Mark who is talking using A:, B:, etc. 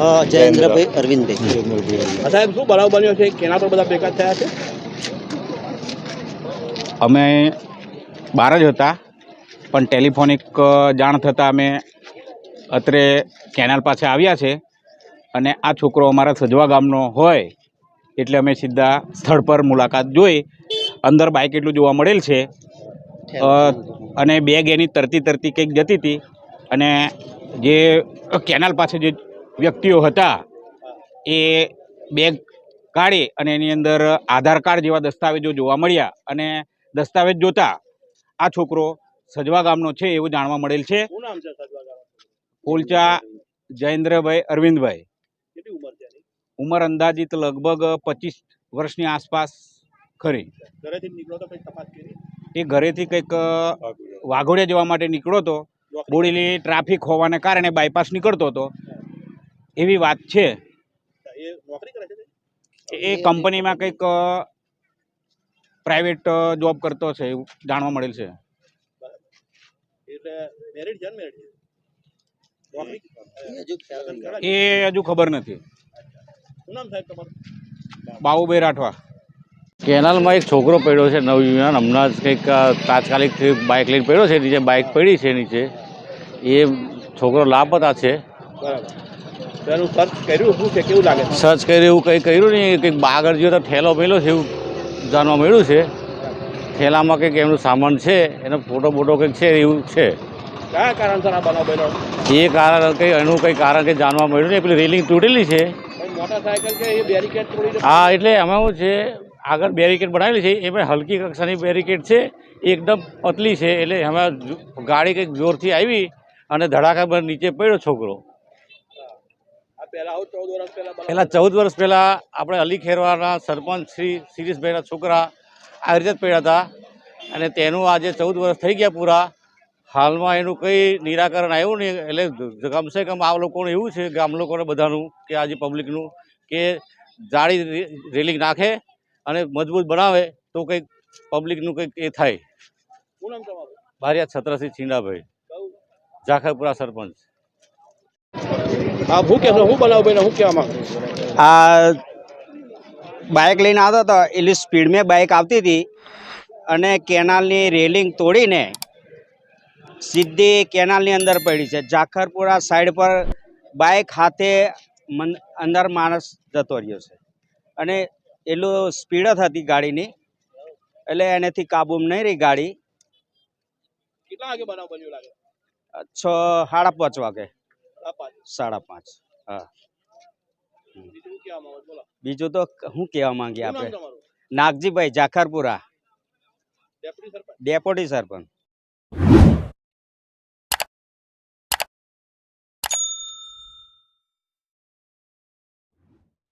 A: અ, જયેન્દ્રભાઈ. અરવિંદભાઈ
B: સાહેબ શું બનાવ બન્યો છે? કેના પર બધા ભેગા થયા છે?
C: અમે બહાર જ હતા પણ ટેલિફોનિક જાણ થતાં અમે અત્રે કેનાલ પાસે આવ્યા છે અને આ છોકરો અમારા સજવા ગામનો હોય એટલે અમે સીધા સ્થળ પર મુલાકાત જોઈ. અંદર બાઇક એટલું જોવા મળેલ છે. અને બેગ એની તરતી તરતી કંઈક જતી હતી અને જે કેનાલ પાસે જે વ્યક્તિઓ હતા એ બેગ કાઢી અને એની અંદર આધાર કાર્ડ જેવા દસ્તાવેજો જોવા મળ્યા અને દસ્તાવેજ જોતા આ છોકરો સજવા ગામનો છે એવું જાણવા મળેલ છે. કોલચા જયેન્દ્રભાઈ અરવિંદભાઈ.
B: ઉંમર
C: અંદાજિત લગભગ પચીસ વર્ષની આસપાસ ખરી. એ ઘરેથી કંઈક વાઘોડિયા. જવા માટે નીકળ્યો હતો બોડેલી ટ્રાફિક હોવાને કારણે બાયપાસ નીકળતો હતો. એવી વાત છે.
B: એ નોકરી કરે છે તે?
C: એ કંપનીમાં કંઈક પ્રાઇવેટ જોબ કરતો છે એવું જાણવા મળેલ છે.
A: એ હજુ
C: ખબર નથી.
B: શું નામ
C: બાબુભાઈ રાઠવા.
D: કેનાલમાં એક છોકરો પડ્યો છે નવયુવાન. હમણાં જ કંઈક તાત્કાલિક બાઇક લઈને પડ્યો છે નીચે બાઇક પડી છે નીચે. એ છોકરો લાપતા છે.
B: બરાબર. એનું સર્ચ કર્યું શું છે કેવું લાગે?
D: સર્ચ કર્યું એવું કંઈ કર્યું નહીં. કંઈક આગળ જેવો તો ઠેલો મેલો છે એવું જાણવા મળ્યું છે. ઠેલામાં કંઈક એમનું સામાન છે એનો ફોટો બોટો કંઈક છે એવું છે.
B: કયા કારણસર આ બનાવ બન્યો?
D: એ કારણ કંઈ એનું કંઈ કારણ કંઈ જાણવા મળ્યું નહીં. પેલી રેલિંગ તૂટેલી છે.
B: કે
D: હા એટલે એમાં શું છે આગળ બેરિકેડ બનાવેલી છે એમાં હલકી કક્ષાની બેરિકેડ છે એકદમ પતલી છે એટલે એમાં ગાડી કંઈક જોરથી આવી અને ધડાકા નીચે પડ્યો છોકરો.
B: પહેલા ચૌદ વર્ષ પહેલા
D: આપણે અલી ખેરવાના સરપંચ શ્રી શિરીષભાઈના છોકરા આ રીતે જ પડ્યા હતા. અને તેનું આજે ચૌદ વર્ષ થઈ ગયા પૂરા. હાલમાં એનું કંઈ નિરાકરણ આવ્યું નહીં. એટલે કમસે કમ આ લોકોનું એવું છે ગામ લોકોને બધાનું કે આજે પબ્લિકનું કે જાળી રેલિંગ નાખે અને મજબૂત બનાવે તો કંઈક પબ્લિકનું કંઈક એ થાય.
B: મારી
D: આ છત્રસિંહ છીંડાભાઈ. ઝાખરપુરા સરપંચ.
B: હા હું કહેશો? હું બનાવ ભાઈ હું કહેવા માંગુ
E: આ બાઇક લઈને આવતો હતો. એટલી સ્પીડમાં બાઇક આવતી હતી. અને કેનાલની રેલિંગ તોડીને સીધી કેનાલની અંદર પડી છે. જાખરપુરા સાઈડ પર બાઇક હાથે અંદર માણસ જતો રહ્યો છે. અને એટલું સ્પીડ જ હતી ગાડીની. એટલે એનેથી કાબૂમાં નહીં રહી ગાડી.
B: કેટલા વાગે બનાવ બન્યો લાગે?
E: છ સાડા પાંચ વાગે. સાડા પાંચ. હા.
B: બીજું
E: તો શું કહેવા માંગીએ આપણે? નાગજીભાઈ જાખરપુરા.
B: Deputy
E: deputy sarpanch.